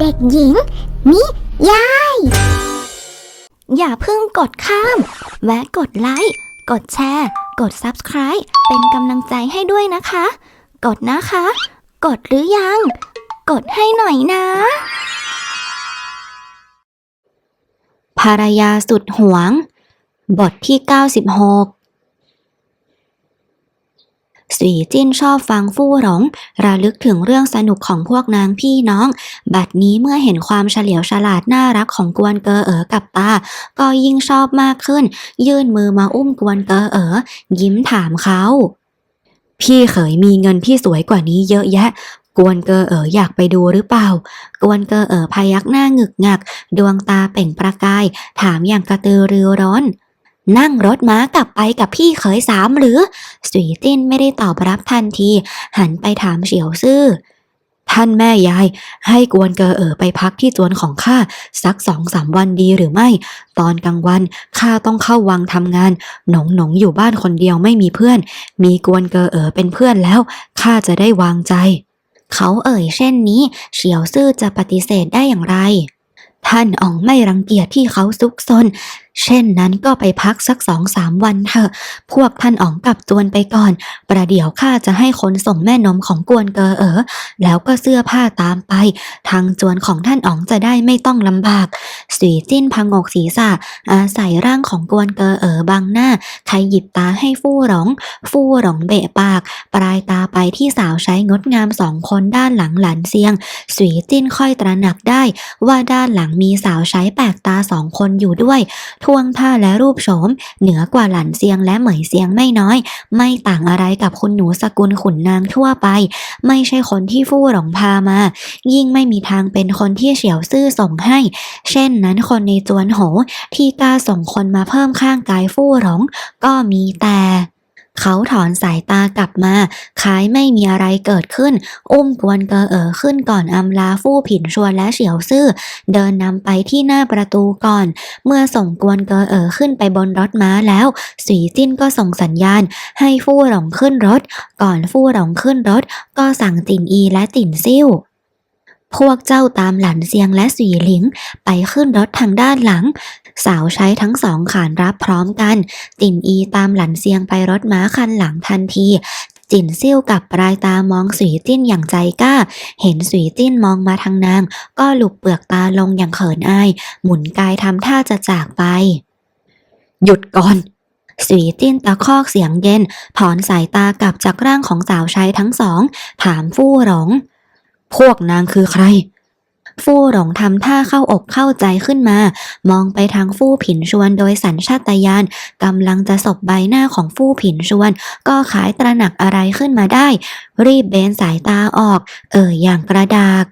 เด็กหญิง นิยาย อย่าเพิ่งกดข้าม แวะกดไลค์ กดแชร์ กด Subscribe เป็นกำลังใจให้ด้วยนะคะ กดนะคะ กดหรือยัง กดให้หน่อยนะ ภรรยาสุดหวง บทที่ 96 สีจิ้นชอบฟังฟู่หลงระลึกถึงเรื่องสนุกของพวกนางพี่น้อง บัดนี้เมื่อเห็นความเฉลียวฉลาดน่ารักของกวนเกอเอ๋อกับตา ก็ยิ่งชอบมากขึ้น ยื่นมือมาอุ้มกวนเกอเอ๋อยิ้มถามเขาพี่เขยมีเงินที่สวยกว่านี้เยอะแยะ กวนเกอเอ๋ออยากไปดูหรือเปล่า กวนเกอเอ๋อพยักหน้าหงึกงัก ดวงตาเปล่งประกาย ถามอย่างกระตือรือร้อน นั่งรถม้ากลับไปกับพี่เขยสามหรือสุยจิ้นไม่ได้ตอบรับทันที หันไปถามเฉียวซื่อ ท่านแม่ยาย ให้กวนเกอเอ๋อไปพักที่จวนของข้าสักสองสามวันดีหรือไม่ ตอนกลางวันข้าต้องเข้าวังทำงาน หนงหนงอยู่บ้านคนเดียวไม่มีเพื่อน มีกวนเกอเอ๋อเป็นเพื่อนแล้วข้าจะได้วางใจ เขาเอ่ยเช่นนี้ เฉียวซื่อจะปฏิเสธได้อย่างไรท่านอ๋องไม่รังเกียจที่เขาซุกซน เช่นนั้นก็ไปพักสักสองสามวันเถอะ พวกท่านอ๋องกลับจวนไปก่อน ประเดี๋ยวข้าจะให้คนส่งแม่นมของกวนเกอเอ๋อแล้วก็เสื้อผ้าตามไป ทางจวนของท่านอ๋องจะได้ไม่ต้องลำบาก สีจิ้นพงกศีรษะ อาศัยร่างของกวนเกอเอ๋อบังหน้า ใครหยิบตาให้ฟู่หลง ฟู่หลงเบะปาก ปลายตาไปที่สาวใช้งดงามสองคนด้านหลังหลันเซียง สีจิ้นค่อยตระหนักได้ ว่าด้านหลังมีสาวใช้แปลกตาสองคนอยู่ด้วยท่วงท่าและรูปโฉม เหนือกว่าหลันเซียงและเหมยเซียงไม่น้อย ไม่ต่างอะไรกับคุณหนูสกุลขุนนางทั่วไป ไม่ใช่คนที่ฟู่หลงพามา ยิ่งไม่มีทางเป็นคนที่เฉียวซื่อส่งให้ เช่นนั้นคนในจวนโหที่กล้าส่งคนมาเพิ่มข้างกายฟู่หลงก็มีแต่ เขาถอนสายตากลับมา คล้ายไม่มีอะไรเกิดขึ้น อุ้มกวนเกอเอ๋อขึ้นก่อนอำลาฟู่ผินชวนและเฉียวซื่อ เดินนำไปที่หน้าประตูก่อน เมื่อส่งกวนเกอเอ๋อขึ้นไปบนรถม้าแล้ว สีจิ้นก็ส่งสัญญาณ ให้ฟู่หลงขึ้นรถ ก่อนฟู่หลงขึ้นรถ ก็สั่งติ่นอีและติ่นซิ่ว พวกเจ้าตามหลันเซียงและสีหลิง ไปขึ้นรถทางด้านหลัง สาวใช้ทั้งสองขานรับพร้อมกัน ติ่นอีตามหลันเซียงไปรถม้าคันหลังทันทีจินซิ่วกับปลายตามองสุยจิ้นอย่างใจกล้า เห็นสุยจิ้นมองมาทางนาง ก็หลุบเปลือกตาลงอย่างเขินอาย หมุนกายทำท่าจะจากไป หยุดก่อนสุยจิ้นตะคอกเสียงเย็น ถอนสายตากลับจากร่างของสาวใช้ทั้งสอง ถามฟู่หลง พวกนางคือใคร ฟู่หลงทำท่าเข้าอกเข้าใจขึ้นมา มองไปทางฟู่ผินชวนโดยสัญชาตญาณกำลังจะสบใบหน้าของฟู่ผินชวน ก็ขายตระหนักอะไรขึ้นมาได้ รีบเบนสายตาออก เอ่ยอย่างกระดาก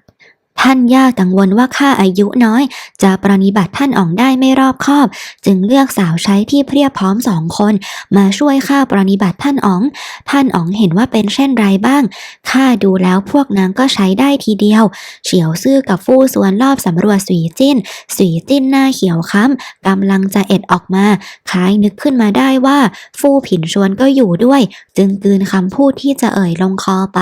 ท่านย่ากังวลว่าข้าอายุน้อย จะปรนิบัติท่านอ๋องได้ไม่รอบคอบ จึงเลือกสาวใช้ที่เพียบพร้อมสองคน มาช่วยข้าปรนิบัติท่านอ๋อง ท่านอ๋องเห็นว่าเป็นเช่นไรบ้างข้าดูแล้วพวกนางก็ใช้ได้ทีเดียว เฉียวซื่อกับฟู่สวนรอบสำรวจสีจิ้น สีจิ้นหน้าเขียวค้ำกำลังจะเอ็ดออกมาคล้ายนึกขึ้นมาได้ว่า ฟู่ผินชวนก็อยู่ด้วย จึงกืนคำพูดที่จะเอ่ยลงคอไป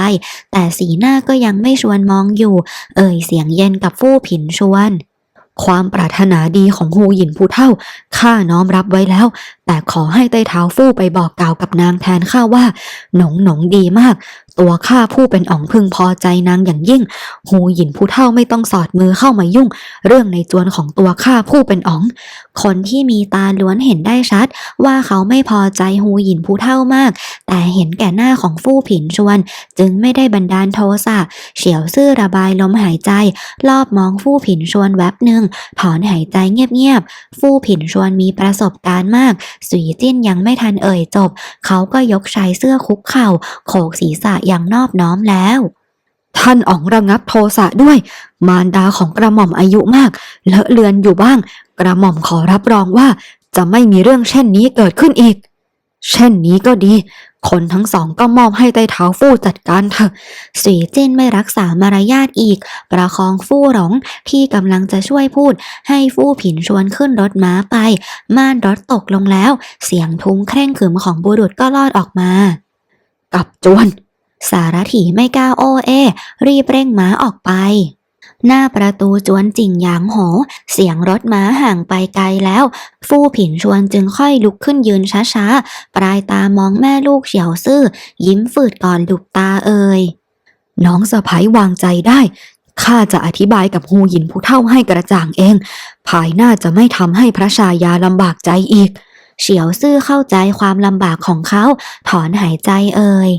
แต่สีหน้าก็ยังไม่ชวนมองอยู่ เอ่ยสียงเย็นกับฟู่ผินชวน ความปรารถนาดีของฮูหยินผู้เท่าข้าน้อมรับไว้แล้ว แต่ขอให้ใต้เท้าฟู่ไปบอกกล่าวกับนางแทนข้าว่า หนงหนงดีมาก ตัวข้าผู้เป็นอ๋องพึงพอใจนางอย่างยิ่งฮูหยินผู้เท่าไม่ต้องสอดมือเข้ามายุ่ง เรื่องในจวนของตัวข้าผู้เป็นอ๋อง คนที่มีตาล้วนเห็นได้ชัด ว่าเขาไม่พอใจฮูหยินผู้เท่ามาก แต่เห็นแก่หน้าของฟู่ผินชวน จึงไม่ได้บันดาลโทสะเฉียวซื่อระบายลมหายใจ รอบมองฟู่ผินชวนแวบหนึ่งถอนหายใจเงียบๆฟู่ผินชวนมีประสบการณ์มากสุยจิ้นยังไม่ทันเอ่ยจบ เขาก็ยกชายเสื้อคุกเข่า โขกศีรษะอย่างนอบน้อมแล้ว ท่านอ๋องระงับโทสะด้วย มารดาของกระหม่อมอายุมาก เลอะเลือนอยู่บ้าง กระหม่อมขอรับรองว่า จะไม่มีเรื่องเช่นนี้เกิดขึ้นอีก เช่นนี้ก็ดี คนทั้งสองก็มอบให้ไต้เท้าฟู่จัดการเถอะสีจิ้นไม่รักษามารยาทอีก ประคองฟู่หลงที่กำลังจะช่วยพูด ให้ฟู่ผินชวนขึ้นรถม้าไป ม่านรถตกลงแล้ว เสียงทุ้มเคร่งขึมของบุรุษก็ลอดออกมา กับจวน สารถีไม่กล้าโอเอ รีบเร่งม้าออกไป หน้าประตูจวนจิ่งหยางโห เสียงรถม้าห่างไปไกลแล้ว ฟู่ผินชวนจึงค่อยลุกขึ้นยืนช้าๆ ปลายตามองแม่ลูกเฉียวซื่อ ยิ้มฝืดก่อนลุกตาเอ่ยน้องสะพ้ยวางใจได้ ข้าจะอธิบายกับฮูหยินผู้เท่าให้กระจ่างเอง ภายหน้าจะไม่ทำให้พระชายาลำบากใจอีก เฉียวซื่อเข้าใจความลำบากของเขา ถอนหายใจเอ่ย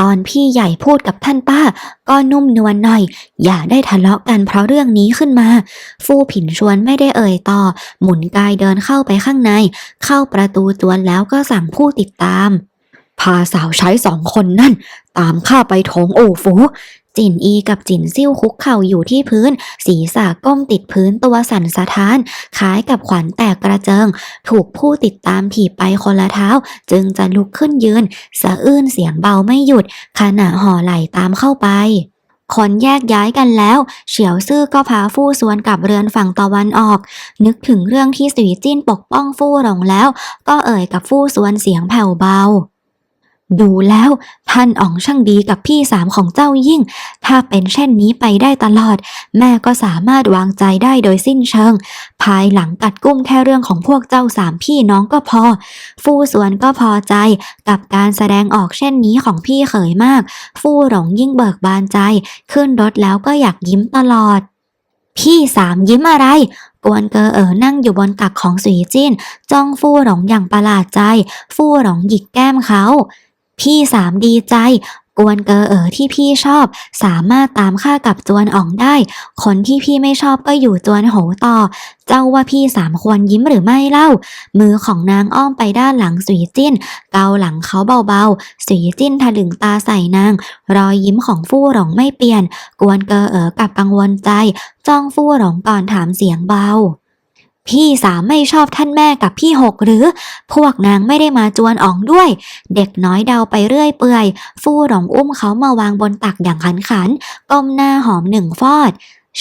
ตอนพี่ใหญ่พูดกับท่านป้า ก็นุ่มนวลหน่อย อย่าได้ทะเลาะกันเพราะเรื่องนี้ขึ้นมา ฟู่ผินชวนไม่ได้เอ่ยต่อ หมุนกายเดินเข้าไปข้างใน เข้าประตูจวนแล้วก็สั่งผู้ติดตาม พาสาวใช้สองคนนั่น ตามข้าไปโถงโอฟู จินอีกับจินซิ่วคุกเข่าอยู่ที่พื้น ศีรษะก้มติดพื้นตัวสั่นสะท้าน คล้ายกับขวัญแตกกระเจิง ถูกผู้ติดตามถีบไปคนละเท้า จึงจะลุกขึ้นยืน สะอื้นเสียงเบาไม่หยุด ขณะห่อไหลตามเข้าไปคนแยกย้ายกันแล้ว เฉียวซื่อก็พาฟู่ซวนกลับเรือนฝั่งตะวันออก นึกถึงเรื่องที่สุยจิ้นปกป้องฟู่หลงแล้ว ก็เอ่ยกับฟู่ซวนเสียงแผ่วเบา ดูแล้วท่านอ๋องช่างดีกับพี่สามของเจ้ายิ่ง ถ้าเป็นเช่นนี้ไปได้ตลอด แม่ก็สามารถวางใจได้โดยสิ้นเชิง ภายหลังกัดกุ้มแค่เรื่องของพวกเจ้าสามพี่น้องก็พอ ฟู่สวนก็พอใจกับการแสดงออกเช่นนี้ของพี่เขยมาก ฟู่หลงยิ่งเบิกบานใจ ขึ้นรถแล้วก็อยากยิ้มตลอด พี่สามยิ้มอะไรกวนเกอเอ๋อนั่งอยู่บนตักของสุยจิ้น จ้องฟู่หลงอย่างประหลาดใจ ฟู่หลงหยิกแก้มเขา พี่สามดีใจ กวนเกอเอ๋อที่พี่ชอบ สามารถตามข้ากับจวนอ่องได้ คนที่พี่ไม่ชอบก็อยู่จวนโหต่อ เจ้าว่าพี่สามควรยิ้มหรือไม่เล่า มือของนางอ้อมไปด้านหลังสุยจิ้น เกาหลังเขาเบาๆ สุยจิ้นถลึงตาใส่นาง รอยยิ้มของฟู่หลงไม่เปลี่ยน กวนเกอเอ๋อกับกังวลใจ จ้องฟู่หลงก่อนถามเสียงเบา พี่สามไม่ชอบท่านแม่กับพี่หกหรือ พวกนางไม่ได้มาจวนอ๋องด้วย เด็กน้อยเดาไปเรื่อยเปื่อย ฟู่หลงอุ้มเขามาวางบนตักอย่างขันขันก้มหน้าหอมหนึ่งฟอด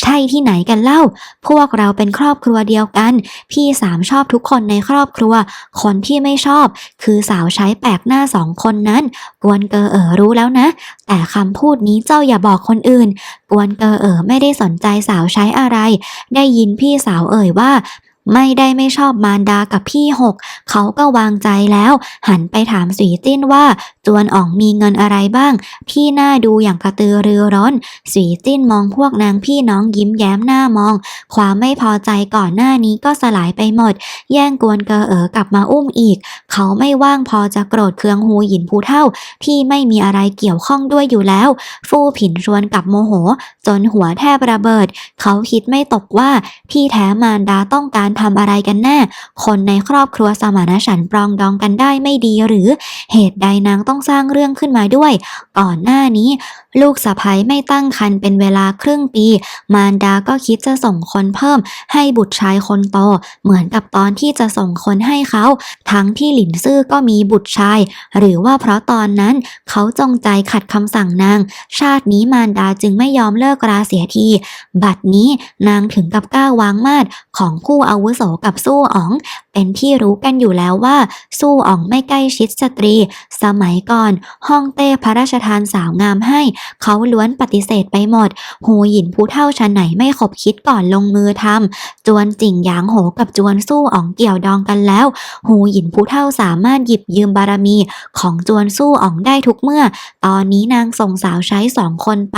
ใช่ที่ไหนกันเล่า พวกเราเป็นครอบครัวเดียวกัน พี่สามชอบทุกคนในครอบครัว คนที่ไม่ชอบ คือสาวใช้แปลกหน้าสองคนนั้น กวนเกอเอ๋อรู้แล้วนะ แต่คำพูดนี้เจ้าอย่าบอกคนอื่น กวนเกอเอ๋อไม่ได้สนใจสาวใช้อะไร ได้ยินพี่สาวเอ่ยว่า ไม่ได้ไม่ชอบมารดากับพี่หก เขาก็วางใจแล้ว หันไปถามสีจิ้นว่า จวนอ๋องมีเงินอะไรบ้างที่หน่าดูอย่างกระตือรือร้น สีจิ้นมองพวกนางพี่น้องยิ้มแย้มหน้ามอง ความไม่พอใจก่อนหน้านี้ก็สลายไปหมด แย่งกวนเกอเอ๋อกลับมาอุ้มอีก เขาไม่ว่างพอจะโกรธเคืองหูหยินผู้เท่า ที่ไม่มีอะไรเกี่ยวข้องด้วยอยู่แล้ว ฟู่ผินชวนกับโมโห จนหัวแทบระเบิด เขาคิดไม่ตกว่าที่แท้มารดาต้องการทำอะไรกันแน่ คนในครอบครัวสมานฉันท์ปรองดองกันได้ไม่ดีหรือ เหตุใดนางต้องสร้างเรื่องขึ้นมาด้วย ก่อนหน้านี้ ลูกสะใภ้ไม่ตั้งครรภ์เป็นเวลาครึ่งปี มารดาก็คิดจะส่งคนเพิ่ม ให้บุตรชายคนโต เหมือนกับตอนที่จะส่งคนให้เขา ทั้งที่หลินซื่อก็มีบุตรชาย หรือว่าเพราะตอนนั้นเขาจงใจขัดคำสั่งนาง ชาตินี้มารดาจึงไม่ยอมเลิกราเสียที บัดนี้นางถึงกับก้าววางมาดของผู้อาวุโสกับสู้อ๋อง เป็นที่รู้กันอยู่แล้วว่า สู้อ๋องไม่ใกล้ชิดสตรี สมัยก่อนห้องเต้พระราชทานสาวงามให้ เขาล้วนปฏิเสธไปหมด หูหยินผู้เท่าชั้นไหนไม่ขบคิดก่อนลงมือทำจวนจิ่งหยางโหกับจวนสู้อ๋องเกี่ยวดองกันแล้ว หูหยินผู้เท่าสามารถหยิบยืมบารมีของจวนสู้อ๋องได้ทุกเมื่อ ตอนนี้นางส่งสาวใช้สองคนไป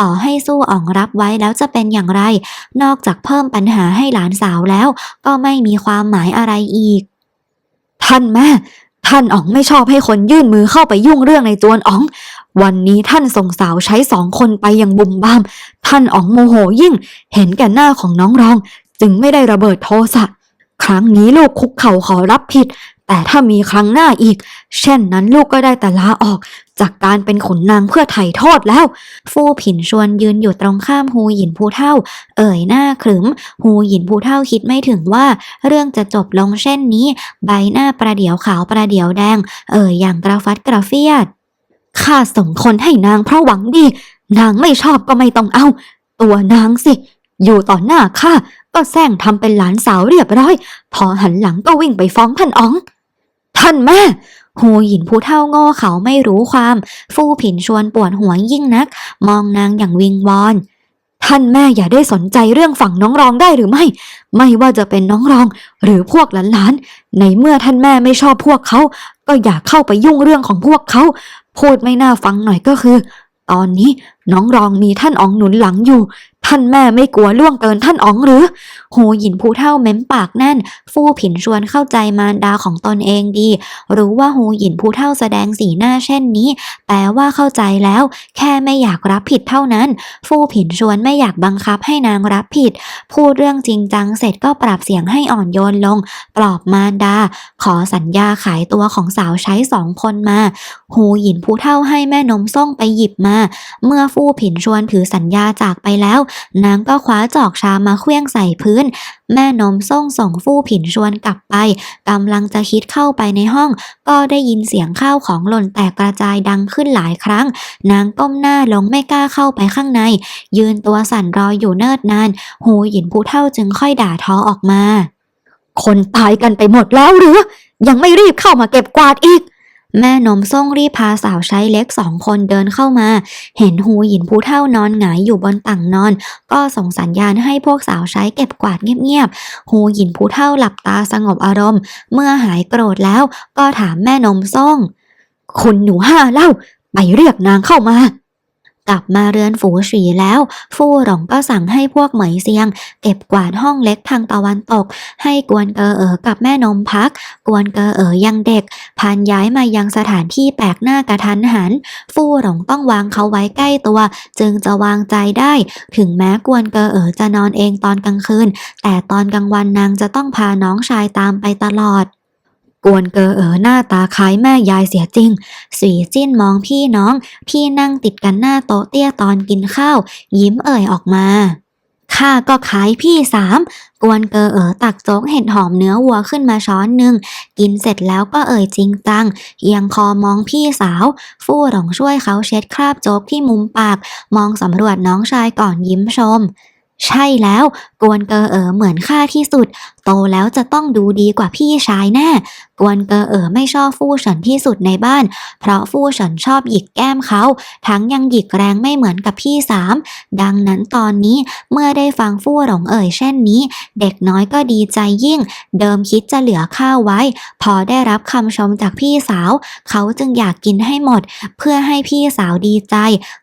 ต่อให้สู้อ๋องรับไว้แล้วจะเป็นอย่างไร นอกจากเพิ่มปัญหาให้หลานสาวแล้วก็ไม่มีความหมายอะไรอีก ท่านแม่ ท่านอ๋องไม่ชอบให้คนยื่นมือเข้าไปยุ่งเรื่องในจวนอ๋อง วันนี้ท่านส่งสาวใช้สองคนไปอย่างบุมบาม ท่านอ๋องโมโหยิ่ง เห็นแก่หน้าของน้องรอง จึงไม่ได้ระเบิดโทสะครั้งนี้ลูกคุกเข่าขอรับผิด แต่ถ้ามีครั้งหน้าอีก เช่นนั้นลูกก็ได้แต่ลาออก จากการเป็นขุนนางเพื่อไถ่โทษแล้ว ฟู่ผินชวนยืนอยู่ตรงข้ามฮูหยินผู้เท่า เอ่ยหน้าขรึมฮูหยินผู้เท่าคิดไม่ถึงว่า เรื่องจะจบลงเช่นนี้ ใบหน้าประเดี๋ยวขาวประเดี๋ยวแดง เอ่ยอย่างกระฟัดกระเฟียดข้าส่งคนให้นางเพราะหวังดี นางไม่ชอบก็ไม่ต้องเอา ตัวนางสิ อยู่ต่อหน้าข้าก็แซงทำเป็นหลานสาวเรียบร้อย พอหันหลังก็วิ่งไปฟ้องท่านอ๋อง ท่านแม่หูหยินผู้เท่าโง่เขาไม่รู้ความ ฟู่ผินชวนปวดหัวยิ่งนัก มองนางอย่างวิงวอน ท่านแม่อย่าได้สนใจเรื่องฝั่งน้องรองได้หรือไม่ ไม่ว่าจะเป็นน้องรอง หรือพวกหลานๆในเมื่อท่านแม่ไม่ชอบพวกเขา ก็อย่าเข้าไปยุ่งเรื่องของพวกเขา พูดไม่น่าฟังหน่อยก็คือ ตอนนี้ น้องรองมีท่านอ๋องหนุนหลังอยู่ ท่านแม่ไม่กลัวล่วงเกินท่านอ๋องหรือหูหยินผู้เท่าเม้มปากแน่น ฟู่ผินชวนเข้าใจมารดาของตนเองดี รู้ว่าหูหยินผู้เท่าแสดงสีหน้าเช่นนี้ แปลว่าเข้าใจแล้ว แค่ไม่อยากรับผิดเท่านั้น ฟู่ผินชวนไม่อยากบังคับให้นางรับผิด พูดเรื่องจริงจังเสร็จก็ปรับเสียงให้อ่อนโยนลง ปลอบมารดา ขอสัญญาขายตัวของสาวใช้สองคนมาหูหยินผู้เท่าให้แม่นมส่งไปหยิบมา เมื่อฟูผินชวนถือสัญญาจากไปแล้ว นางก็คว้าจอกชามาเคลื่องใส่พื้น แม่นมส่งส่งฟู่ผินชวนกลับไปกำลังจะคิดเข้าไปในห้อง ก็ได้ยินเสียงข้าวของหล่นแตกกระจายดังขึ้นหลายครั้ง นางก้มหน้าลงไม่กล้าเข้าไปข้างใน ยืนตัวสั่นรออยู่เนิ่นนาน หูหยินผู้เท่าจึงค่อยด่าท้อออกมา คนตายกันไปหมดแล้วหรือ ยังไม่รีบเข้ามาเก็บกวาดอีก แม่นมส่งรีบพาสาวใช้เล็กสองคนเดินเข้ามา เห็นหูหยินผู้เท่านอนหงายอยู่บนต่างนอน ก็ส่งสัญญาณให้พวกสาวใช้เก็บกวาดเงียบๆ หูหยินผู้เท่าหลับตาสงบอารมณ์ เมื่อหายโกรธแล้วก็ถามแม่นมส่ง คุณหนูห้าเล่า ไปเรียกนางเข้ามา กลับมาเรือนฝูฉีแล้ว ฟู่หลงก็สั่งให้พวกเหมยเซียง เก็บกวาดห้องเล็กทางตะวันตก ให้กวนเกอเอ๋อกับแม่นมพัก กวนเกอเอ๋อยังเด็กพันย้ายมายังสถานที่แปลกหน้ากระทันหัน ฟู่หลงต้องวางเขาไว้ใกล้ตัว จึงจะวางใจได้ ถึงแม้กวนเกอเอ๋อจะนอนเองตอนกลางคืน แต่ตอนกลางวันนางจะต้องพาน้องชายตามไปตลอด กวนเกอเอ๋อหน้าตาคล้ายแม่ยายเสียจริง สีจิ้นมองพี่น้อง พี่นั่งติดกันหน้าโต๊ะเตี้ยตอนกินข้าว ยิ้มเอ่ยออกมาข้าก็ขายพี่สามกวนเกอเอ๋อตักโจ๊กเห็ดหอมเนื้อวัวขึ้นมาช้อนหนึ่ง กินเสร็จแล้วก็เอ่ยจริงจังเอียงคอมองพี่สาว ฟู่หลงช่วยเขาเช็ดคราบโจ๊กที่มุมปาก มองสำรวจน้องชายก่อนยิ้มชม ใช่แล้วกวนเกอเอ๋อเหมือนข้าที่สุด โตแล้วจะต้องดูดีกว่าพี่ชายแน่กวนเกอเอ๋อไม่ชอบฟู่เฉินที่สุดในบ้าน เพราะฟู่เฉินชอบหยิกแก้มเขา ทั้งยังหยิกแรงไม่เหมือนกับพี่สามดังนั้นตอนนี้เมื่อได้ฟังฟู่หลงเอ่ยเช่นนี้ เด็กน้อยก็ดีใจยิ่ง เดิมคิดจะเหลือข้าวไว้ พอได้รับคำชมจากพี่สาว เขาจึงอยากกินให้หมด เพื่อให้พี่สาวดีใจ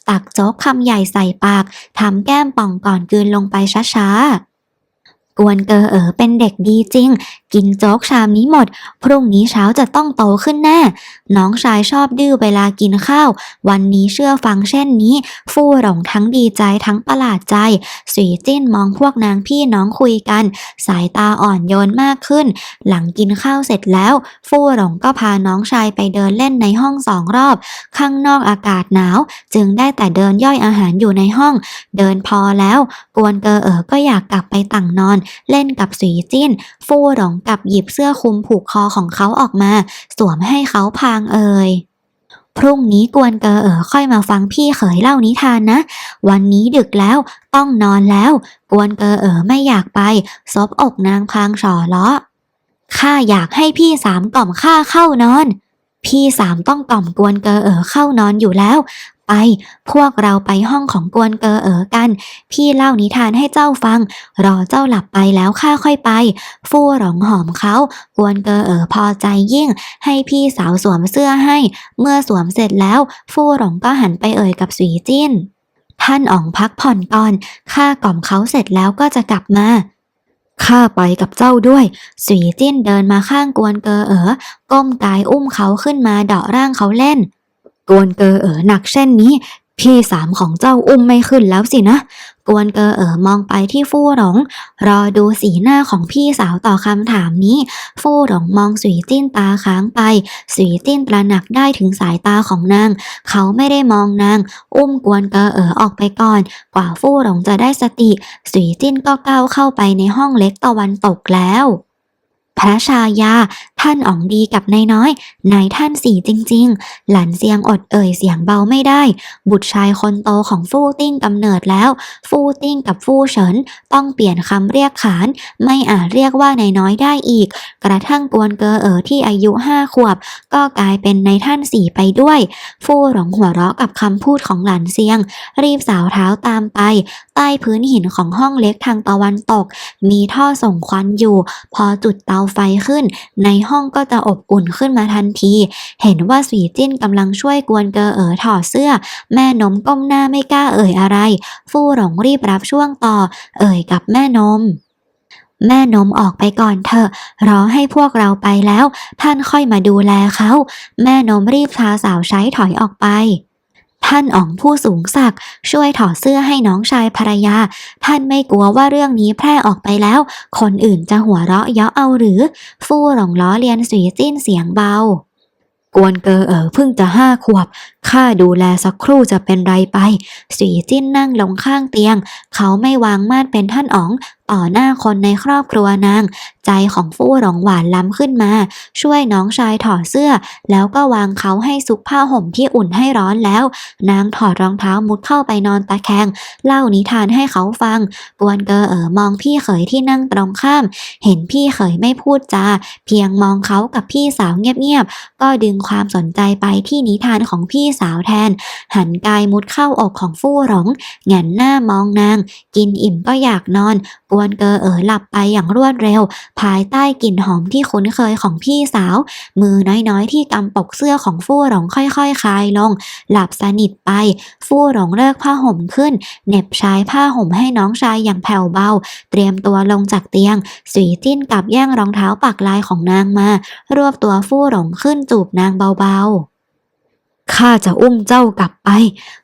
ตักโจ๊กคำใหญ่ใส่ปากทำแก้มป่องก่อนกืนลงไปช้าๆ กวนเกอเอ๋อเป็นเด็กดีจริง กินโจ๊กชามนี้หมด พรุ่งนี้เช้าจะต้องโตขึ้นแน่ น้องชายชอบดื้อเวลากินข้าว วันนี้เชื่อฟังเช่นนี้ ฟู่หลงทั้งดีใจทั้งประหลาดใจ สีจิ้นมองพวกนางพี่น้องคุยกัน สายตาอ่อนโยนมากขึ้น หลังกินข้าวเสร็จแล้ว ฟู่หลงก็พาน้องชายไปเดินเล่นในห้องสองรอบ ข้างนอกอากาศหนาว จึงได้แต่เดินย่อยอาหารอยู่ในห้อง เดินพอแล้ว กวนเกอเอ๋อก็อยากกลับไปต่างนอนเล่นกับสีจิ้น ฟู่หลงกับหยิบเสื้อคลุมผูกคอของเขาออกมา สวมให้เขาพางเอ่ยพรุ่งนี้กวนเกอเอ๋อค่อยมาฟังพี่เขยเล่านิทานนะ วันนี้ดึกแล้วต้องนอนแล้ว กวนเกอเอ๋อไม่อยากไป ซบอกนางพลางฉอเลาะข้าอยากให้พี่สามกล่อมข้าเข้านอน พี่สามต้องกล่อมกวนเกอเอ๋อเข้านอนอยู่แล้ว ไป พวกเราไปห้องของกวนเกอเอ๋อกัน พี่เล่านิทานให้เจ้าฟัง รอเจ้าหลับไปแล้วข้าค่อยไป ฟู่หลงหอมเขากวนเกอเอ๋อพอใจยิ่ง ให้พี่สาวสวมเสื้อให้ เมื่อสวมเสร็จแล้ว ฟู่หลงก็หันไปเอ่ยกับสีจิ้น ท่านอ๋องพักผ่อนก่อนข้ากล่อมเขาเสร็จแล้วก็จะกลับมาข้าไปกับเจ้าด้วย สีจิ้นเดินมาข้างกวนเกอเอ๋อก้มกายอุ้มเขาขึ้นมาเดาะร่างเขาเล่น กวนเกอเอ๋อหนักเช่นนี้ พี่สามของเจ้าอุ้มไม่ขึ้นแล้วสินะ กวนเกอเอ๋อมองไปที่ฟู่หลง รอดูสีหน้าของพี่สาวต่อคำถามนี้ ฟู่หลงมองสุยจิ้นตาค้างไป สุยจิ้นตระหนักได้ถึงสายตาของนาง เขาไม่ได้มองนาง อุ้มกวนเกอเอ๋อออกไปก่อน กว่าฟู่หลงจะได้สติ สุยจิ้นก็ก้าวเข้าไปในห้องเล็กตะวันตกแล้วพระชายา ท่านอ๋องดีกับนายน้อย นายท่านสี่จริง ๆ หลันเซียงอดเอ่ยเสียงเบาไม่ได้ บุตรชายคนโตของฟู่ติ้งกำเนิดแล้ว ฟู่ติ้งกับฟู่เฉินต้องเปลี่ยนคำเรียกขาน ไม่อาจเรียกว่านายน้อยได้อีก กระทั่งกวนเกอเอ๋อที่อายุห้าขวบ ก็กลายเป็นนายท่านสี่ไปด้วย ฟู่หลงหัวเราะกับคำพูดของหลันเซียง รีบสาวเท้าตามไป ใต้พื้นหินของห้องเล็กทางตะวันตก มีท่อส่งควันอยู่ พอจุดเตาไฟขึ้นในห้องก็จะอบอุ่นขึ้นมาทันที เห็นว่าสีจิ้นกำลังช่วยกวนเกอเอ๋อถอดเสื้อ แม่นมก้มหน้าไม่กล้าเอ่ยอะไร ฟู่หลงรีบรับช่วงต่อ เอ่ยกับแม่นมแม่นมออกไปก่อนเถอะ รอให้พวกเราไปแล้ว ท่านค่อยมาดูแลเขา แม่นมรีบพาสาวใช้ถอยออกไป ท่านอ๋องผู้สูงศักดิ์ช่วยถอดเสื้อให้น้องชายภรรยา ท่านไม่กลัวว่าเรื่องนี้แพร่ออกไปแล้ว คนอื่นจะหัวเราะเยาะเอาหรือ ฟู่หลงล้อเลียนสีจิ้นเสียงเบากวนเกอเอ๋อเพิ่งจะห้าขวบ ข้าดูแลสักครู่จะเป็นไรไป สีจิ้นนั่งลงข้างเตียง เขาไม่วางมาดเป็นท่านอ๋อง ต่อหน้าคนในครอบครัวนาง ใจของฟู่หลงหวานล้ำขึ้นมา ช่วยน้องชายถอดเสื้อ แล้วก็วางเขาให้ซุกผ้าห่มที่อุ่นให้ร้อนแล้ว นางถอดรองเท้ามุดเข้าไปนอนตะแคง เล่านิทานให้เขาฟัง กวนเกอเอ๋อมองพี่เขยที่นั่งตรงข้าม เห็นพี่เขยไม่พูดจา เพียงมองเขากับพี่สาวเงียบๆ ก็ดึงความสนใจไปที่นิทานของพี่สาวแทน หันกายมุดเข้าอกของฟู่หลงแหงนหน้ามองนาง กินอิ่มก็อยากนอน กวนเกอเอ๋อหลับไปอย่างรวดเร็ว ภายใต้กลิ่นหอมที่คุ้นเคยของพี่สาว มือน้อยๆ ที่กำปกเสื้อของฟู่หลงค่อยๆคลายลง หลับสนิทไป ฟู่หลงเลิกผ้าห่มขึ้นเหน็บชายผ้าห่มให้น้องชายอย่างแผ่วเบา เตรียมตัวลงจากเตียงสีจิ้นกับแย่งรองเท้าปักลายของนางมา รวบตัวฟู่หลงขึ้นจูบนางเบาๆ ข้าจะอุ้มเจ้ากลับไป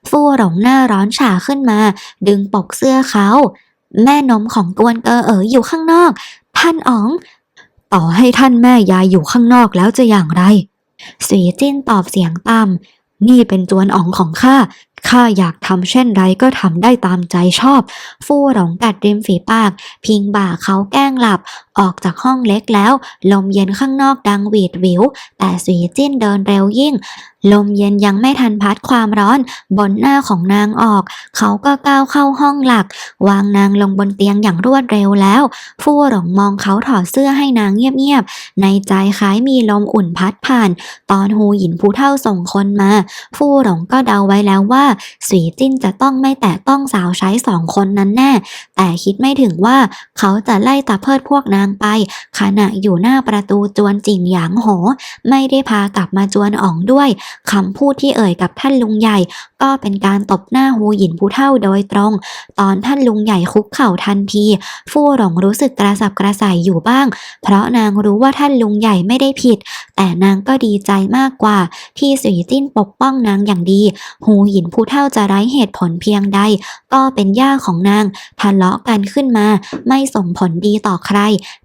ฟู่หลงหน้าร้อนฉาขึ้นมา ดึงปกเสื้อเขา แม่นมของกวนเกอเอ๋ออยู่ข้างนอก ท่านอ๋อง ต่อให้ท่านแม่ยายอยู่ข้างนอกแล้วจะอย่างไรสีจิ้นตอบเสียงต่ำนี่เป็นจวนอ๋องของข้า ข้าอยากทำเช่นไรก็ทำได้ตามใจชอบ ฟู่หลงกัดริมฝีปาก พิงบ่าเขาแกล้งหลับ ออกจากห้องเล็กแล้ว ลมเย็นข้างนอกดังหวีดวิว แต่สีจิ้นเดินเร็วยิ่ง ลมเย็นยังไม่ทันพัดความร้อน บนหน้าของนางออก เขาก็ก้าวเข้าห้องหลัก วางนางลงบนเตียงอย่างรวดเร็วแล้ว ฟู่หลงมองเขาถอดเสื้อให้นางเงียบๆในใจคล้ายมีลมอุ่นพัดผ่าน ตอนฮูหยินผู้เท่าส่งคนมา ฟู่หลงก็เดาไว้แล้วว่าสีจิ้นจะต้องไม่แตะต้องสาวใช้สองคนนั้นแน่ แต่คิดไม่ถึงว่าเขาจะไล่ตาเพิดพวกนางไป ขณะอยู่หน้าประตูจวนจิงหยางโห ไม่ได้พากลับมาจวนอ๋องด้วยคำพูดที่เอ่ยกับท่านลุงใหญ่ ก็เป็นการตบหน้าฮูหยินผู้เท่าโดยตรง ตอนท่านลุงใหญ่คุกเข่าทันทีฟู่หลงรู้สึกกระสับกระส่ายอยู่บ้าง เพราะนางรู้ว่าท่านลุงใหญ่ไม่ได้ผิด แต่นางก็ดีใจมากกว่า ที่สีจิ้นปกป้องนางอย่างดีฮูหยินผู้เท่าจะไร้เหตุผลเพียงใด ก็เป็นย่าของนางทะเลาะกันขึ้นมา ไม่ส่งผลดีต่อใคร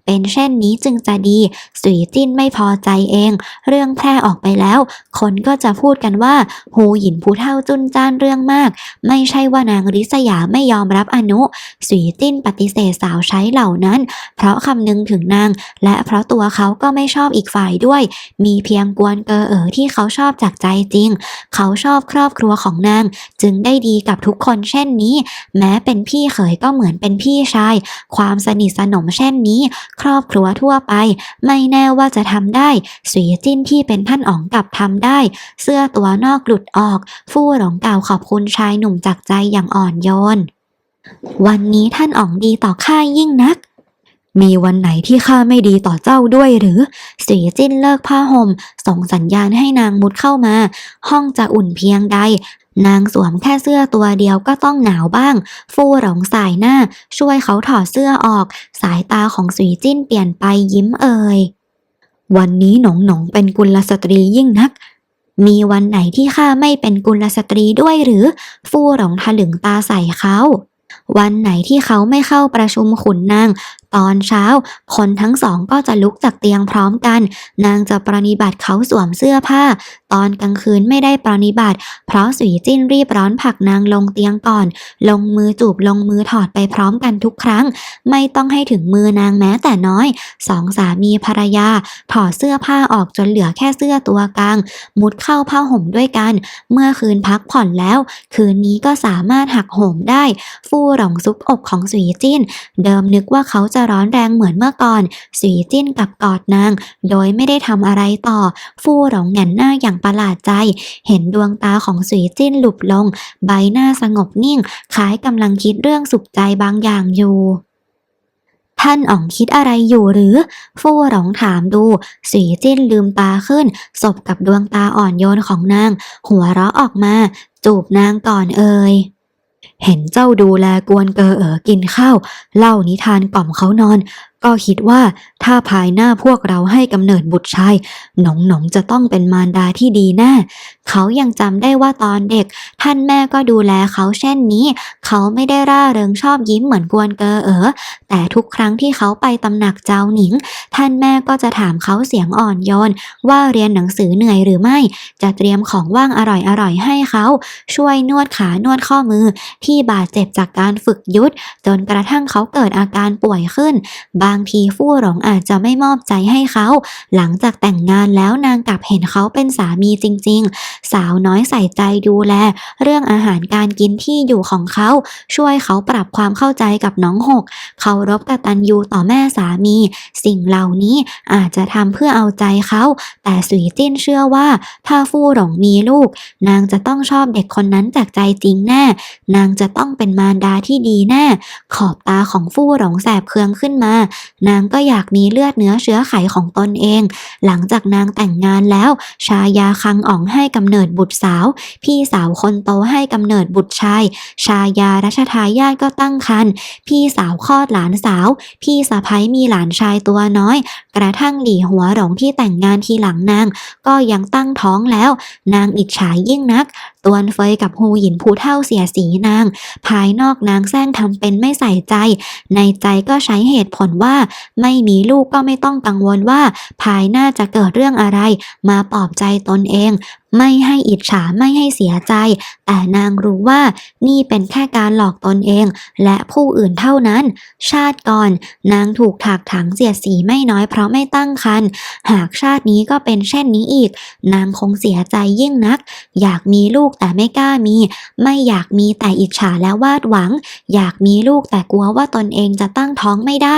เป็นเช่นนี้จึงจะดี สุยจิ้นไม่พอใจเอง เรื่องแพร่ออกไปแล้ว คนก็จะพูดกันว่าฮูหยินผู้เท่าจุนจ้านเรื่องมาก ไม่ใช่ว่านางริษยาไม่ยอมรับอนุ สุยจิ้นปฏิเสธสาวใช้เหล่านั้น เพราะคำนึงถึงนาง และเพราะตัวเขาก็ไม่ชอบอีกฝ่ายด้วย มีเพียงกวนเกอเอ๋อที่เขาชอบจากใจจริง เขาชอบครอบครัวของนาง จึงได้ดีกับทุกคนเช่นนี้ แม้เป็นพี่เขยก็เหมือนเป็นพี่ชาย ความสนิทสนมเช่นนี้ ครอบครัวทั่วไป ไม่แน่ว่าจะทำได้สุยจิ้นที่เป็นท่านอ๋องกับทำได้ เสื้อตัวนอกหลุดออก ฟู่หลงกล่าวขอบคุณชายหนุ่มจากใจอย่างอ่อนโยน วันนี้ท่านอ๋องดีต่อข้ายิ่งนัก มีวันไหนที่ข้าไม่ดีต่อเจ้าด้วยหรือสีจิ้นเลิกผ้าห่ม ส่งสัญญาณให้นางมุดเข้ามา ห้องจะอุ่นเพียงใด นางสวมแค่เสื้อตัวเดียวก็ต้องหนาวบ้าง ฟู่หลงสายหน้า ช่วยเขาถอดเสื้อออก สายตาของสุยจิ้นเปลี่ยนไปยิ้มเอ่ยวันนี้หนงหนงเป็นกุลสตรียิ่งนัก มีวันไหนที่ข้าไม่เป็นกุลสตรีด้วยหรือ ฟู่หลงถลึงตาใส่เขา วันไหนที่เขาไม่เข้าประชุมขุนนาง ตอนเช้า คนทั้งสองก็จะลุกจากเตียงพร้อมกัน นางจะปรนนิบัติเขาสวมเสื้อผ้า ตอนกลางคืนไม่ได้ปรนนิบัติ เพราะสุยจิ้นรีบร้อนผลักนางลงเตียงก่อน ลงมือจูบลงมือถอดไปพร้อมกันทุกครั้ง ไม่ต้องให้ถึงมือนางแม้แต่น้อยสองสามีภรรยา ถอดเสื้อผ้าออกจนเหลือแค่เสื้อตัวกลาง มุดเข้าผ้าห่มด้วยกัน เมื่อคืนพักผ่อนแล้ว คืนนี้ก็สามารถหักโหมได้ ฟู่หลงซุบอกของสุยจิ้น เดิมนึกว่าเขาจะร้อนแรงเหมือนเมื่อก่อนสุยจิ้นกับกอดนาง โดยไม่ได้ทำอะไรต่อ ฟู่หลงแหงนหน้าอย่างประหลาดใจ เห็นดวงตาของสุยจิ้นหลุบลง ใบหน้าสงบนิ่ง คล้ายกำลังคิดเรื่องสุขใจบางอย่างอยู่ท่านอ๋องคิดอะไรอยู่หรือ ฟู่หลงถามดู สีจิ้นลืมตาขึ้นสบกับดวงตาอ่อนโยนของนาง หัวเราะออกมา จูบนางก่อนเอ่ย เห็นเจ้าดูแลกวนเกอเอ๋อกินข้าว เล่านิทานกล่อมเขานอนก็คิดว่าถ้าภายหน้าพวกเราให้กำเนิดบุตรชายหนงหนงจะต้องเป็นมารดาที่ดีแน่เขายังจำได้ว่าตอนเด็ก ท่านแม่ก็ดูแลเขาเช่นนี้ เขาไม่ได้ร่าเริงชอบยิ้มเหมือนกวนเกอเอ๋อแต่ทุกครั้งที่เขาไปตำหนักเจ้าหนิง ท่านแม่ก็จะถามเขาเสียงอ่อนโยน ว่าเรียนหนังสือเหนื่อยหรือไม่ จะเตรียมของว่างอร่อยๆให้เขา ช่วยนวดขานวดข้อมือ ที่บาดเจ็บจากการฝึกยุทธจนกระทั่งเขาเกิดอาการป่วยขึ้นบางทีฟู่หลงอาจจะไม่มอบใจให้เขา หลังจากแต่งงานแล้วนางกลับเห็นเขาเป็นสามีจริง ๆ สาวน้อยใส่ใจดูแล เรื่องอาหารการกินที่อยู่ของเขา ช่วยเขาปรับความเข้าใจกับน้องหกเคารพกตัญญูต่อแม่สามี สิ่งเหล่านี้อาจจะทำเพื่อเอาใจเขา แต่สุยจิ้นเชื่อว่า ถ้าฟู่หลงมีลูก นางจะต้องชอบเด็กคนนั้นจากใจจริงแน่ นางจะต้องเป็นมารดาที่ดีแน่ ขอบตาของฟู่หลงแสบเคืองขึ้นมานางก็อยากมีเลือดเนื้อเชื้อไขของตนเอง หลังจากนางแต่งงานแล้ว ชายาคังอ่องให้กำเนิดบุตรสาว พี่สาวคนโตให้กำเนิดบุตรชาย ชายารัชทายาทก็ตั้งครรภ์พี่สาวคลอดหลานสาว พี่สะพ้ยมีหลานชายตัวน้อย กระทั่งหลี่หัวหลงที่แต่งงานทีหลังนาง ก็ยังตั้งท้องแล้ว นางอิจฉายิ่งนัก ตวนเฟยกับฮูหยินผู้เท่าเสียสีนาง ภายนอกนางแซงทำเป็นไม่ใส่ใจ ในใจก็ใช้เหตุผลว่า ไม่มีลูกก็ไม่ต้องกังวลว่า ภายหน้าจะเกิดเรื่องอะไร มาปลอบใจตนเองไม่ให้อิจฉาไม่ให้เสียใจ แต่นางรู้ว่านี่เป็นแค่การหลอกตนเอง และผู้อื่นเท่านั้น ชาติก่อน นางถูกถากถังเสียดสีไม่น้อยเพราะไม่ตั้งครรภ์หากชาตินี้ก็เป็นเช่นนี้อีก นางคงเสียใจยิ่งนัก อยากมีลูกแต่ไม่กล้ามี ไม่อยากมีแต่อิจฉาและวาดหวัง อยากมีลูกแต่กลัวว่าตนเองจะตั้งท้องไม่ได้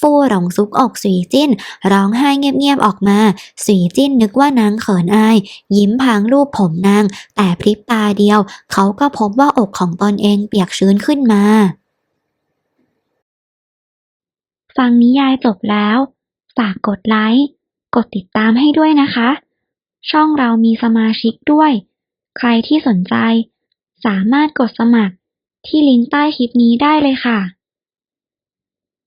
ฟู่หลงซุกอกสุยจิ้น ร้องไห้เงียบๆออกมา สุยจิ้นนึกว่านางเขินอาย ยิ้มพรางรูปผมนาง แต่พริบตาเดียว เขาก็พบว่าอกของตนเองเปียกชื้นขึ้นมา ฟังนิยายจบแล้ว ฝากกดไลค์ กดติดตามให้ด้วยนะคะ ช่องเรามีสมาชิกด้วย ใครที่สนใจ สามารถกดสมัครที่ลิงก์ใต้คลิปนี้ได้เลยค่ะ